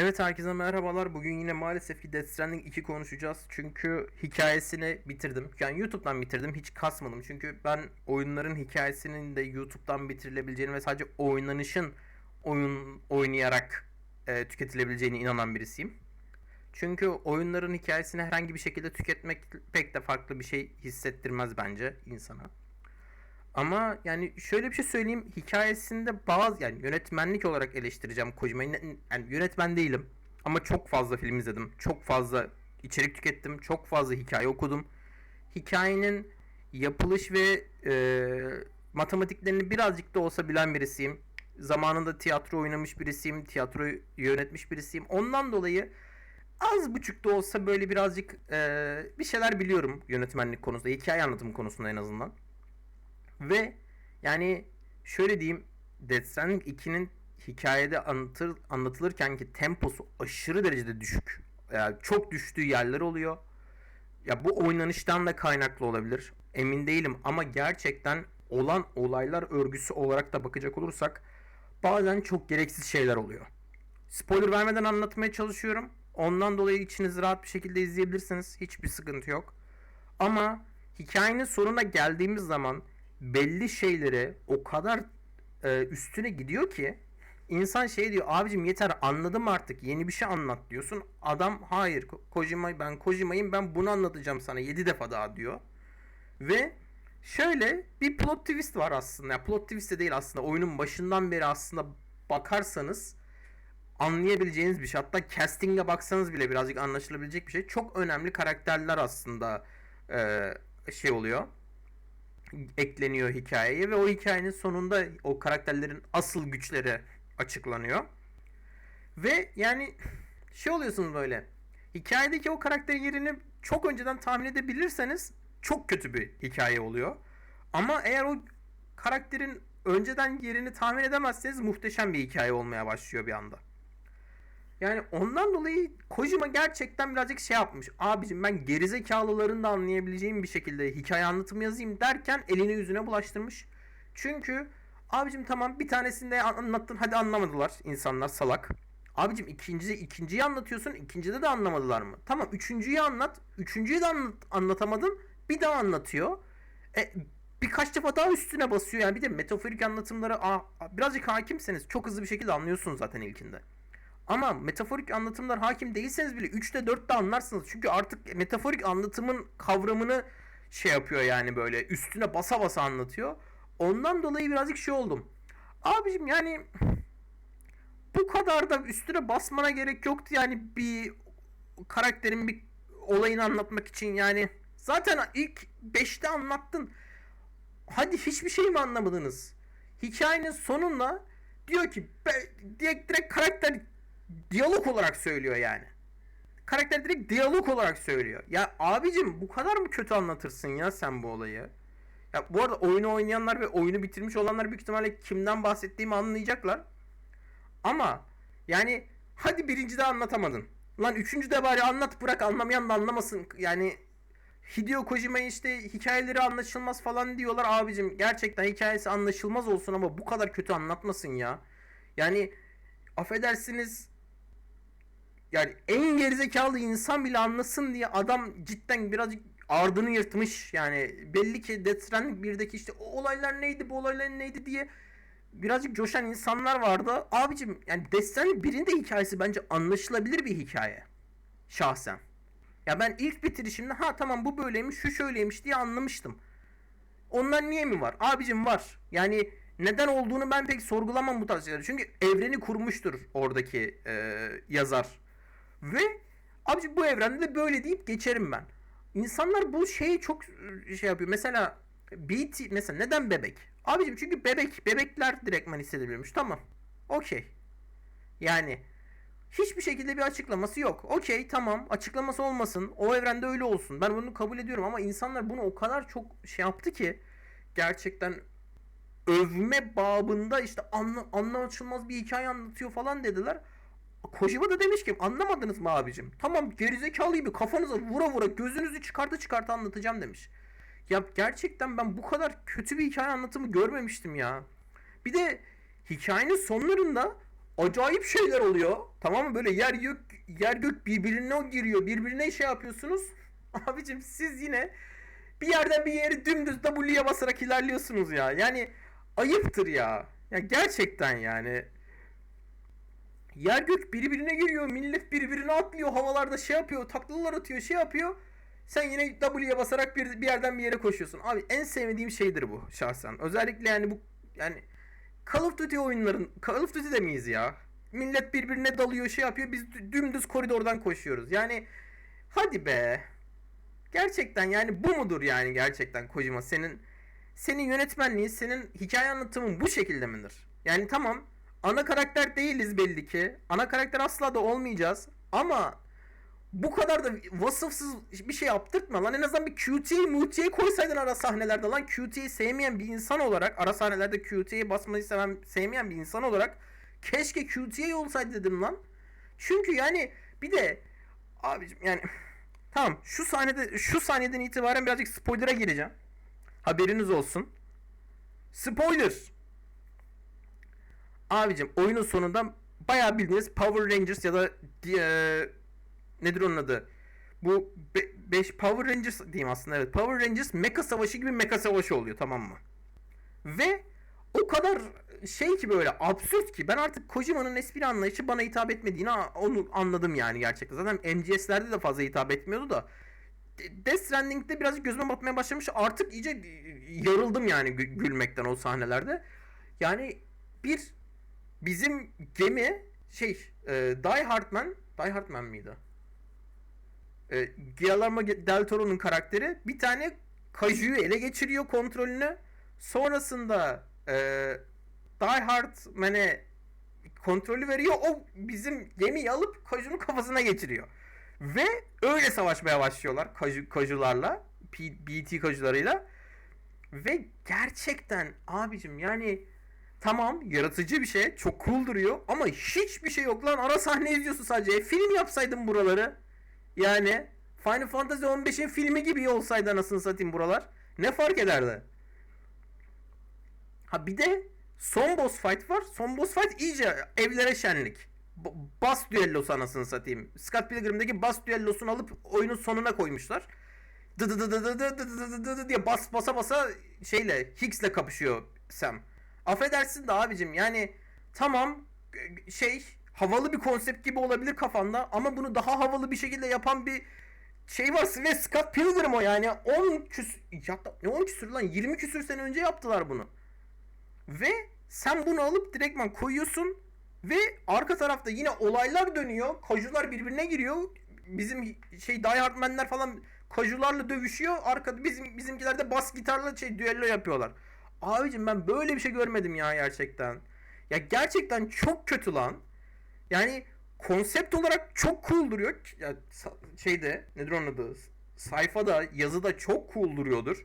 Evet herkese merhabalar. Bugün yine maalesef ki Death Stranding 2 konuşacağız. Çünkü hikayesini bitirdim. Yani YouTube'dan bitirdim. Hiç kasmadım. Çünkü ben oyunların hikayesinin de YouTube'dan bitirilebileceğini ve sadece oynanışın oyun oynayarak e, tüketilebileceğine inanan birisiyim. Çünkü oyunların hikayesini herhangi bir şekilde tüketmek pek de farklı bir şey hissettirmez bence insana. Ama yani şöyle bir şey söyleyeyim. Hikayesinde bazı yani yönetmenlik olarak eleştireceğim Kojima'yı. Yani yönetmen değilim. Ama çok fazla film izledim. Çok fazla içerik tükettim. Çok fazla hikaye okudum. Hikayenin yapılış ve e, matematiklerini birazcık da olsa bilen birisiyim. Zamanında tiyatro oynamış birisiyim. Tiyatroyu yönetmiş birisiyim. Ondan dolayı az buçuk da olsa böyle birazcık e, bir şeyler biliyorum yönetmenlik konusunda. Hikaye anlatım konusunda en azından. Ve yani şöyle diyeyim Death Stranding 2'nin hikayede anlatır, anlatılırken ki temposu aşırı derecede düşük. Yani çok düştüğü yerler oluyor. Ya bu oynanıştan da kaynaklı olabilir. Emin değilim ama gerçekten olan olaylar örgüsü olarak da bakacak olursak bazen çok gereksiz şeyler oluyor. Spoiler vermeden anlatmaya çalışıyorum. Ondan dolayı içiniz rahat bir şekilde izleyebilirsiniz. Hiçbir sıkıntı yok. Ama hikayenin sonuna geldiğimiz zaman belli şeyleri o kadar e, üstüne gidiyor ki insan şey diyor abicim yeter anladım artık yeni bir şey anlat diyorsun. Adam hayır Ko- Kojima ben Kojima'yım ben bunu anlatacağım sana 7 defa daha diyor. Ve şöyle bir plot twist var aslında. Ya plot twist de değil aslında. Oyunun başından beri aslında bakarsanız anlayabileceğiniz bir şey. Hatta casting'e baksanız bile birazcık anlaşılabilecek bir şey. Çok önemli karakterler aslında e, şey oluyor. Ekleniyor hikayeye ve o hikayenin sonunda o karakterlerin asıl güçleri açıklanıyor. Ve yani şey oluyorsunuz böyle. Hikayedeki o karakterin yerini çok önceden tahmin edebilirseniz çok kötü bir hikaye oluyor. Ama eğer o karakterin önceden yerini tahmin edemezseniz muhteşem bir hikaye olmaya başlıyor bir anda. Yani ondan dolayı Kojima gerçekten birazcık şey yapmış. Abicim ben gerizekalıların da anlayabileceğim bir şekilde hikaye anlatımı yazayım derken elini yüzüne bulaştırmış. Çünkü abicim tamam bir tanesini de anlattın hadi anlamadılar insanlar salak. Abicim ikinci, ikinciyi anlatıyorsun ikincide de anlamadılar mı? Tamam üçüncüyü anlat. Üçüncüyü de anlat, anlatamadın bir daha anlatıyor. E, birkaç defa daha üstüne basıyor. Yani bir de metaforik anlatımları a, a- birazcık hakimseniz çok hızlı bir şekilde anlıyorsunuz zaten ilkinde. Ama metaforik anlatımlar hakim değilseniz bile 3'te 4'te anlarsınız. Çünkü artık metaforik anlatımın kavramını şey yapıyor yani böyle üstüne basa basa anlatıyor. Ondan dolayı birazcık şey oldum. Abicim yani bu kadar da üstüne basmana gerek yoktu yani bir karakterin bir olayını anlatmak için yani. Zaten ilk 5'te anlattın. Hadi hiçbir şey mi anlamadınız? Hikayenin sonunda diyor ki direkt, direkt karakter diyalog olarak söylüyor yani. Karakter direkt diyalog olarak söylüyor. Ya abicim bu kadar mı kötü anlatırsın ya sen bu olayı? Ya bu arada oyunu oynayanlar ve oyunu bitirmiş olanlar büyük ihtimalle kimden bahsettiğimi anlayacaklar. Ama yani hadi birincide anlatamadın. Lan üçüncüde bari anlat bırak anlamayan da anlamasın. Yani Hideo Kojima'yı işte hikayeleri anlaşılmaz falan diyorlar abicim. Gerçekten hikayesi anlaşılmaz olsun ama bu kadar kötü anlatmasın ya. Yani affedersiniz yani en gerizekalı insan bile anlasın diye adam cidden birazcık ardını yırtmış. Yani belli ki Death Stranding 1'deki işte o olaylar neydi bu olaylar neydi diye birazcık coşan insanlar vardı. Abicim yani Death Stranding 1'in de hikayesi bence anlaşılabilir bir hikaye. Şahsen. Ya ben ilk bitirişimde ha tamam bu böyleymiş şu şöyleymiş diye anlamıştım. Onlar niye mi var? Abicim var. Yani neden olduğunu ben pek sorgulamam bu tarz şeyleri. Çünkü evreni kurmuştur oradaki e, yazar. Ve abicim bu evrende de böyle deyip geçerim ben. İnsanlar bu şeyi çok e, şey yapıyor. Mesela BT mesela neden bebek? Abicim çünkü bebek bebekler direktman hissedebiliyormuş. Tamam. Okey. Yani hiçbir şekilde bir açıklaması yok. Okey tamam açıklaması olmasın. O evrende öyle olsun. Ben bunu kabul ediyorum ama insanlar bunu o kadar çok şey yaptı ki gerçekten övme babında işte anla, anlaşılmaz bir hikaye anlatıyor falan dediler. Kojima da demiş ki anlamadınız mı abicim? Tamam gerizekalı gibi kafanıza vura vura gözünüzü çıkarta çıkarta anlatacağım demiş. Ya gerçekten ben bu kadar kötü bir hikaye anlatımı görmemiştim ya. Bir de hikayenin sonlarında acayip şeyler oluyor. Tamam mı? Böyle yer gök yer gök birbirine giriyor. Birbirine şey yapıyorsunuz. Abicim siz yine bir yerden bir yere dümdüz W'ye basarak ilerliyorsunuz ya. Yani ayıptır ya. Ya gerçekten yani. Yer gök birbirine giriyor. Millet birbirine atlıyor. Havalarda şey yapıyor. Taklalar atıyor. Şey yapıyor. Sen yine W'ye basarak bir, bir yerden bir yere koşuyorsun. Abi en sevmediğim şeydir bu şahsen. Özellikle yani bu yani Call of Duty oyunların Call of Duty de miyiz ya? Millet birbirine dalıyor şey yapıyor. Biz dü- dümdüz koridordan koşuyoruz. Yani hadi be. Gerçekten yani bu mudur yani gerçekten Kojima senin senin yönetmenliğin, senin hikaye anlatımın bu şekilde midir? Yani tamam ana karakter değiliz belli ki. Ana karakter asla da olmayacağız. Ama bu kadar da vasıfsız bir şey yaptırtma lan. En azından bir QT'yi muti'yi koysaydın ara sahnelerde lan. QT'yi sevmeyen bir insan olarak ara sahnelerde QT'yi basmayı seven, sevmeyen bir insan olarak keşke QT'ye olsaydı dedim lan. Çünkü yani bir de abicim yani tamam şu sahnede şu sahneden itibaren birazcık spoiler'a gireceğim. Haberiniz olsun. Spoiler. Abicim oyunun sonunda bayağı bildiğiniz Power Rangers ya da eee, nedir onun adı? Bu 5 Power Rangers diyeyim aslında evet. Power Rangers mecha savaşı gibi mecha savaşı oluyor tamam mı? Ve o kadar şey ki böyle absürt ki ben artık Kojima'nın espri anlayışı bana hitap etmediğini onu anladım yani gerçekten. Zaten MGS'lerde de fazla hitap etmiyordu da De- Death Stranding'de birazcık gözüme batmaya başlamış. Artık iyice yarıldım yani gü- gülmekten o sahnelerde. Yani bir bizim gemi şey e, Die Hard Man Die Hard Man mıydı? E, Guillermo del Toro'nun karakteri bir tane kajuyu ele geçiriyor kontrolünü. Sonrasında e, Die Hard Man'e kontrolü veriyor. O bizim gemiyi alıp kajunun kafasına geçiriyor. Ve öyle savaşmaya başlıyorlar kaju, kajularla. BT kajularıyla. Ve gerçekten abicim yani tamam yaratıcı bir şey. Çok cool duruyor. Ama hiçbir şey yok lan. Ara sahne izliyorsun sadece. E, film yapsaydın buraları. Yani Final Fantasy 15'in filmi gibi olsaydı anasını satayım buralar. Ne fark ederdi? Ha bir de son boss fight var. Son boss fight iyice evlere şenlik. B- Bas düellosu anasını satayım. Scott Pilgrim'deki bas düellosunu alıp oyunun sonuna koymuşlar. Dı dı dı dı dı dı dı dı dı dı diye bas basa basa şeyle Hicks'le kapışıyor Sam. Affedersin de abicim yani tamam şey havalı bir konsept gibi olabilir kafanda ama bunu daha havalı bir şekilde yapan bir şey var ve Scott Pilgrim o yani 10 küs ya da- ne 10 küsür lan 20 küsür sene önce yaptılar bunu. Ve sen bunu alıp direktman koyuyorsun ve arka tarafta yine olaylar dönüyor. Kajular birbirine giriyor. Bizim şey Die Hard Man'ler falan kajularla dövüşüyor. Arkada bizim bizimkiler de bas gitarla şey düello yapıyorlar. Abicim ben böyle bir şey görmedim ya gerçekten. Ya gerçekten çok kötü lan. Yani konsept olarak çok cool duruyor. Ya şeyde nedir onun adı? Sayfada, yazıda çok cool duruyordur.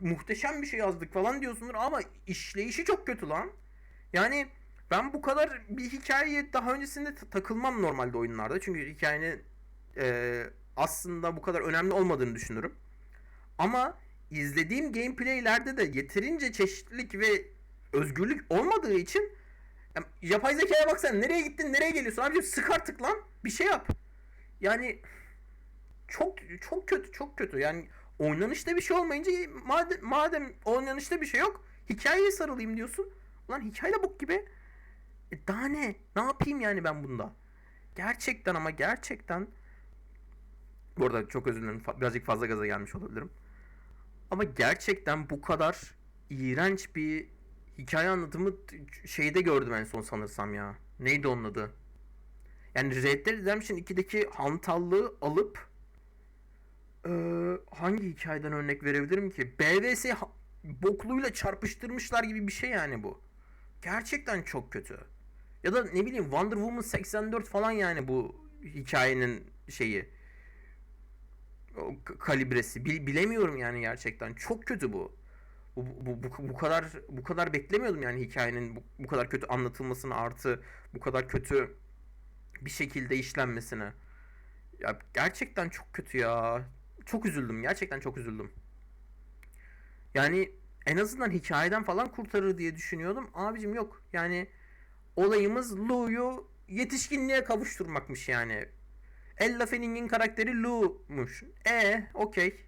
Muhteşem bir şey yazdık falan diyorsundur ama işleyişi çok kötü lan. Yani ben bu kadar bir hikayeye daha öncesinde ta- takılmam normalde oyunlarda. Çünkü hikayenin e, aslında bu kadar önemli olmadığını düşünürüm. Ama izlediğim gameplaylerde de yeterince çeşitlilik ve özgürlük olmadığı için ya, yapay zekaya baksana nereye gittin nereye geliyorsun abicim sık artık lan bir şey yap. Yani çok çok kötü çok kötü yani oynanışta bir şey olmayınca madem, madem oynanışta bir şey yok hikayeye sarılayım diyorsun. Ulan hikaye bok gibi. E daha ne? Ne yapayım yani ben bunda? Gerçekten ama gerçekten bu arada çok özür dilerim. Birazcık fazla gaza gelmiş olabilirim. Ama gerçekten bu kadar iğrenç bir hikaye anlatımı şeyde gördüm en son sanırsam ya. Neydi onun adı? Yani Red Dead Redemption 2'deki hantallığı alıp eee, hangi hikayeden örnek verebilirim ki? BVS bokluyla çarpıştırmışlar gibi bir şey yani bu. Gerçekten çok kötü. Ya da ne bileyim Wonder Woman 84 falan yani bu hikayenin şeyi. Kalibresi. Bil- bilemiyorum yani gerçekten. Çok kötü bu. Bu, bu, bu, bu kadar bu kadar beklemiyordum yani hikayenin bu, bu kadar kötü anlatılmasını artı bu kadar kötü bir şekilde işlenmesini. Ya gerçekten çok kötü ya. Çok üzüldüm. Gerçekten çok üzüldüm. Yani en azından hikayeden falan kurtarır diye düşünüyordum. Abicim yok. Yani olayımız Lu'yu yetişkinliğe kavuşturmakmış yani. Ella Fanning'in karakteri Lu'muş. E, okey.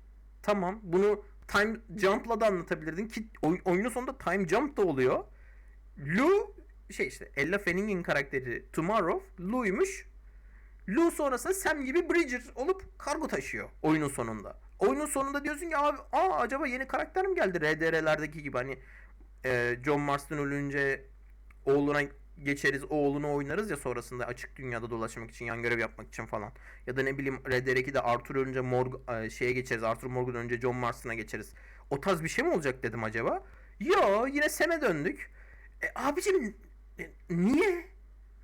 Tamam. Bunu time jump'la da anlatabilirdin ki oy- oyunun sonunda time jump da oluyor. Lu şey işte Ella Fanning'in karakteri Tomorrow Lu'ymuş. Lu sonrasında Sam gibi Bridger olup kargo taşıyor oyunun sonunda. Oyunun sonunda diyorsun ki abi aa acaba yeni karakter mi geldi RDR'lerdeki gibi hani e, John Marston ölünce oğluna geçeriz oğlunu oynarız ya sonrasında açık dünyada dolaşmak için yan görev yapmak için falan. Ya da ne bileyim RDR2'de Arthur ölünce Morg e, şeye geçeriz Arthur Morgan önce John Marston'a geçeriz. O tarz bir şey mi olacak dedim acaba? Yo yine Sam'e döndük. E, abicim e, niye?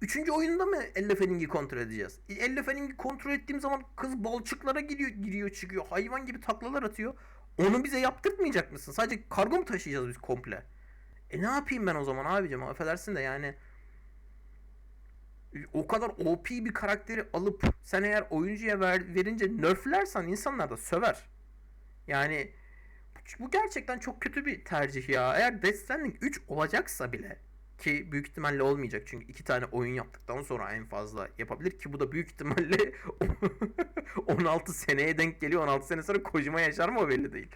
Üçüncü oyunda mı Elle Fanning'i kontrol edeceğiz? E, Elle Fanning'i kontrol ettiğim zaman kız balçıklara giriyor, giriyor çıkıyor. Hayvan gibi taklalar atıyor. Onu bize yaptırtmayacak mısın? Sadece kargo mu taşıyacağız biz komple? E ne yapayım ben o zaman abicim? Affedersin de yani o kadar OP bir karakteri alıp sen eğer oyuncuya ver, verince nerflersen insanlar da söver. Yani bu gerçekten çok kötü bir tercih ya. Eğer Death Stranding 3 olacaksa bile ki büyük ihtimalle olmayacak çünkü iki tane oyun yaptıktan sonra en fazla yapabilir ki bu da büyük ihtimalle 16 seneye denk geliyor. 16 sene sonra Kojima yaşar mı o belli değil.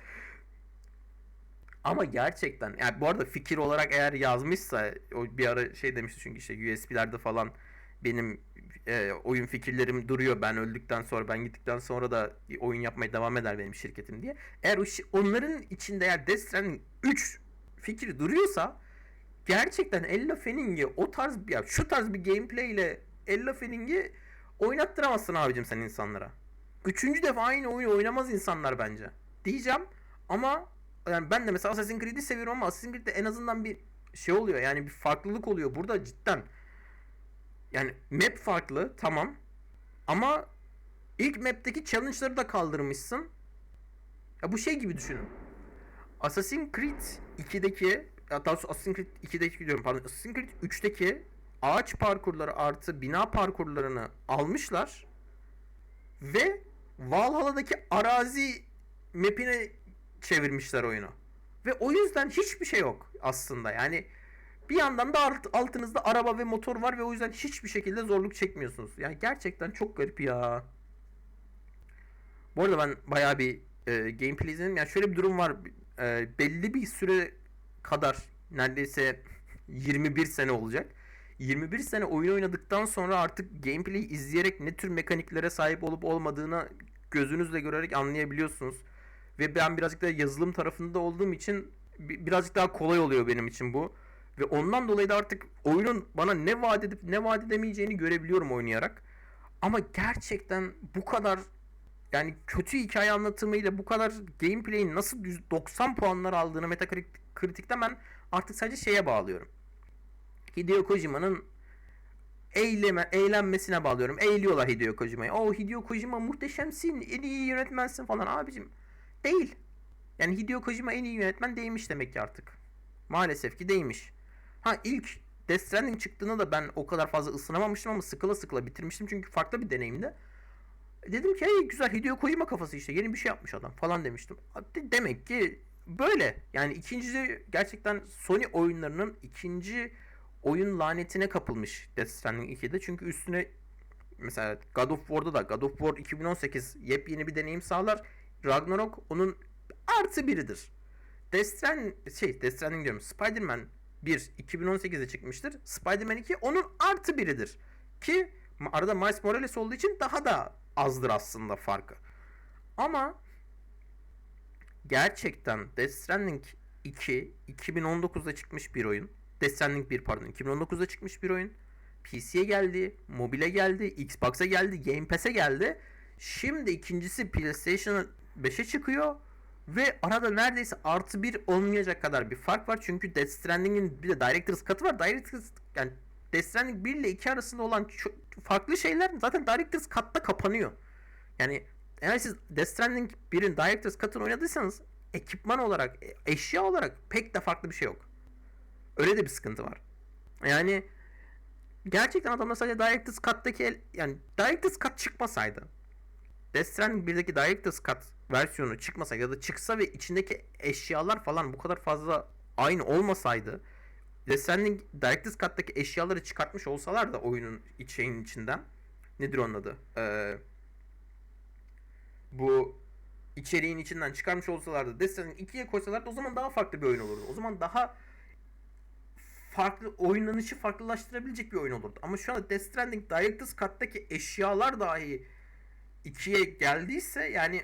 Ama gerçekten yani bu arada fikir olarak eğer yazmışsa o bir ara şey demişti çünkü işte USB'lerde falan benim e, oyun fikirlerim duruyor ben öldükten sonra ben gittikten sonra da oyun yapmaya devam eder benim şirketim diye. Eğer o onların içinde eğer Death Stranding 3 fikri duruyorsa gerçekten Ella Fanning'i o tarz ya şu tarz bir gameplay ile Ella Fanning'i oynattıramazsın abicim sen insanlara. Üçüncü defa aynı oyunu oynamaz insanlar bence. Diyeceğim ama yani ben de mesela Assassin's Creed'i seviyorum ama Assassin's Creed'de en azından bir şey oluyor yani bir farklılık oluyor. Burada cidden yani map farklı tamam ama ilk map'teki challenge'ları da kaldırmışsın. Ya bu şey gibi düşünün. Assassin's Creed 2'deki ya daha doğrusu Assassin's Creed 2'deki diyorum pardon Assassin's Creed 3'teki ağaç parkurları artı bina parkurlarını almışlar ve Valhalla'daki arazi map'ine çevirmişler oyunu. Ve o yüzden hiçbir şey yok aslında. Yani bir yandan da alt- altınızda araba ve motor var ve o yüzden hiçbir şekilde zorluk çekmiyorsunuz. Yani gerçekten çok garip ya. Bu arada ben bayağı bir e, gameplay izledim. Yani şöyle bir durum var. E, belli bir süre kadar neredeyse 21 sene olacak. 21 sene oyun oynadıktan sonra artık gameplay izleyerek ne tür mekaniklere sahip olup olmadığını gözünüzle görerek anlayabiliyorsunuz. Ve ben birazcık da yazılım tarafında olduğum için bi- birazcık daha kolay oluyor benim için bu. Ve ondan dolayı da artık oyunun bana ne vaat edip ne vaat edemeyeceğini görebiliyorum oynayarak. Ama gerçekten bu kadar yani kötü hikaye anlatımıyla bu kadar gameplay'in nasıl 190 puanlar aldığını Metacritic'te ben artık sadece şeye bağlıyorum. Hideo Kojima'nın eyleme, eğlenmesine bağlıyorum. Eğliyorlar Hideo Kojima'yı. O Hideo Kojima muhteşemsin, en iyi yönetmensin falan abicim. Değil. Yani Hideo Kojima en iyi yönetmen değilmiş demek ki artık. Maalesef ki değilmiş. Ha ilk Death Stranding çıktığında da ben o kadar fazla ısınamamıştım ama sıkıla sıkıla bitirmiştim çünkü farklı bir deneyimdi. Dedim ki hey güzel Hideo Kojima kafası işte yeni bir şey yapmış adam falan demiştim. De- demek ki böyle. Yani ikinci gerçekten Sony oyunlarının ikinci oyun lanetine kapılmış Death Stranding 2'de. Çünkü üstüne mesela God of War'da da God of War 2018 yepyeni bir deneyim sağlar. Ragnarok onun artı biridir. Death Stranding, şey Death Stranding diyorum. Spider-Man 1 2018'de çıkmıştır. Spider-Man 2 onun artı biridir. Ki arada Miles Morales olduğu için daha da azdır aslında farkı. Ama gerçekten Death Stranding 2 2019'da çıkmış bir oyun. Death Stranding 1 pardon 2019'da çıkmış bir oyun. PC'ye geldi, mobile geldi, Xbox'a geldi, Game Pass'e geldi. Şimdi ikincisi PlayStation 5'e çıkıyor ve arada neredeyse artı bir olmayacak kadar bir fark var. Çünkü Death Stranding'in bir de Director's Cut'ı var. Director's yani Death Stranding 1 ile 2 arasında olan farklı şeyler zaten Director's Cut'ta kapanıyor. Yani eğer siz Death Stranding 1'in Director's Cut'ını oynadıysanız ekipman olarak, e, eşya olarak pek de farklı bir şey yok. Öyle de bir sıkıntı var. Yani gerçekten adamlar sadece Director's Cut'taki el, yani Director's Cut çıkmasaydı Death Stranding 1'deki Director's Cut versiyonu çıkmasaydı ya da çıksa ve içindeki eşyalar falan bu kadar fazla aynı olmasaydı Stranding Director's Cut'taki eşyaları çıkartmış olsalar da oyunun şeyin içinden. Nedir onun adı? Ee, bu içeriğin içinden çıkarmış olsalardı Stranding 2'ye koysalardı o zaman daha farklı bir oyun olurdu. O zaman daha farklı oynanışı farklılaştırabilecek bir oyun olurdu. Ama şu anda Death Stranding Director's Cut'taki eşyalar dahi 2'ye geldiyse yani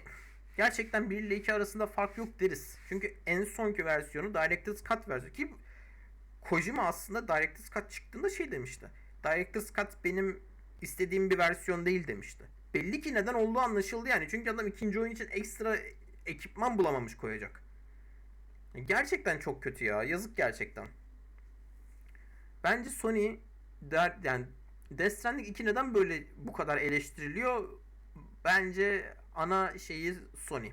gerçekten 1 ile 2 arasında fark yok deriz. Çünkü en sonki versiyonu Director's Cut versiyonu ki Kojima aslında Director's Cut çıktığında şey demişti. Director's Cut benim istediğim bir versiyon değil demişti. Belli ki neden olduğu anlaşıldı yani. Çünkü adam ikinci oyun için ekstra ekipman bulamamış koyacak. Gerçekten çok kötü ya. Yazık gerçekten. Bence Sony der, yani Death Stranding 2 neden böyle bu kadar eleştiriliyor? Bence ana şeyi Sony.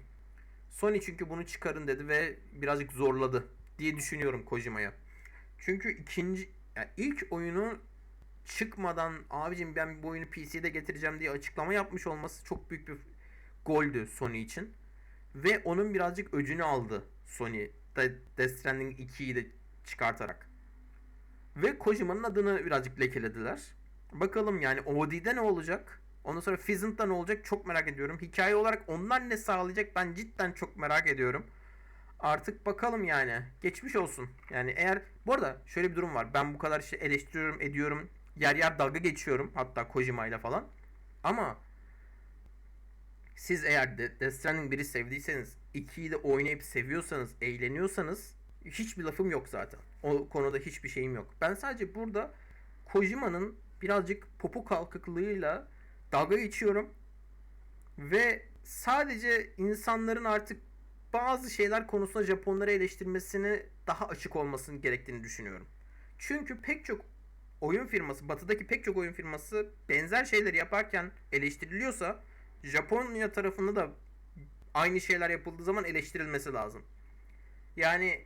Sony çünkü bunu çıkarın dedi ve birazcık zorladı diye düşünüyorum Kojima'ya. Çünkü ikinci yani ilk oyunu çıkmadan abicim ben bu oyunu PC'de getireceğim diye açıklama yapmış olması çok büyük bir goldü Sony için. Ve onun birazcık öcünü aldı Sony de Death Stranding 2'yi de çıkartarak. Ve Kojima'nın adını birazcık lekelediler. Bakalım yani OD'de ne olacak? Ondan sonra Fizzent'da ne olacak çok merak ediyorum. Hikaye olarak onlar ne sağlayacak ben cidden çok merak ediyorum. Artık bakalım yani. Geçmiş olsun. Yani eğer bu arada şöyle bir durum var. Ben bu kadar şey eleştiriyorum, ediyorum. Yer yer dalga geçiyorum hatta Kojima ile falan. Ama siz eğer de Death Stranding 1'i sevdiyseniz, 2'yi de oynayıp seviyorsanız, eğleniyorsanız hiçbir lafım yok zaten. O konuda hiçbir şeyim yok. Ben sadece burada Kojima'nın birazcık popu kalkıklığıyla dalga geçiyorum. Ve sadece insanların artık bazı şeyler konusunda Japonları eleştirmesini daha açık olmasını gerektiğini düşünüyorum. Çünkü pek çok oyun firması, batıdaki pek çok oyun firması benzer şeyleri yaparken eleştiriliyorsa Japonya tarafında da aynı şeyler yapıldığı zaman eleştirilmesi lazım. Yani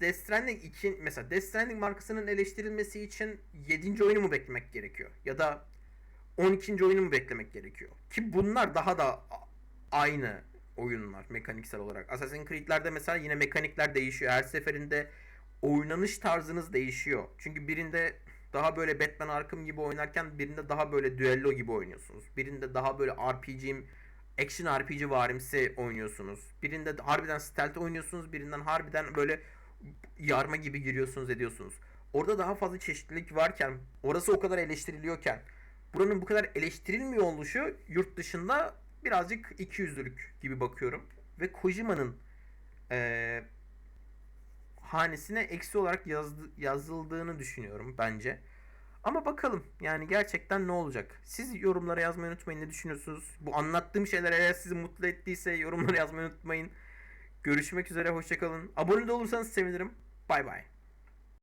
Death Stranding 2 mesela Death Stranding markasının eleştirilmesi için 7. oyunu mu beklemek gerekiyor? Ya da 12. oyunu mu beklemek gerekiyor? Ki bunlar daha da aynı oyunlar mekaniksel olarak. Assassin's Creed'lerde mesela yine mekanikler değişiyor. Her seferinde oynanış tarzınız değişiyor. Çünkü birinde daha böyle Batman Arkham gibi oynarken birinde daha böyle düello gibi oynuyorsunuz. Birinde daha böyle RPG, action RPG varimsi oynuyorsunuz. Birinde harbiden stealth oynuyorsunuz. Birinden harbiden böyle yarma gibi giriyorsunuz ediyorsunuz. Orada daha fazla çeşitlilik varken, orası o kadar eleştiriliyorken, buranın bu kadar eleştirilmiyor oluşu yurt dışında birazcık ikiyüzlülük gibi bakıyorum. Ve Kojima'nın ee, hanesine eksi olarak yazdı, yazıldığını düşünüyorum bence. Ama bakalım yani gerçekten ne olacak? Siz yorumlara yazmayı unutmayın ne düşünüyorsunuz? Bu anlattığım şeyler eğer sizi mutlu ettiyse yorumlara yazmayı unutmayın. Görüşmek üzere hoşçakalın. Abone de olursanız sevinirim. Bay bay.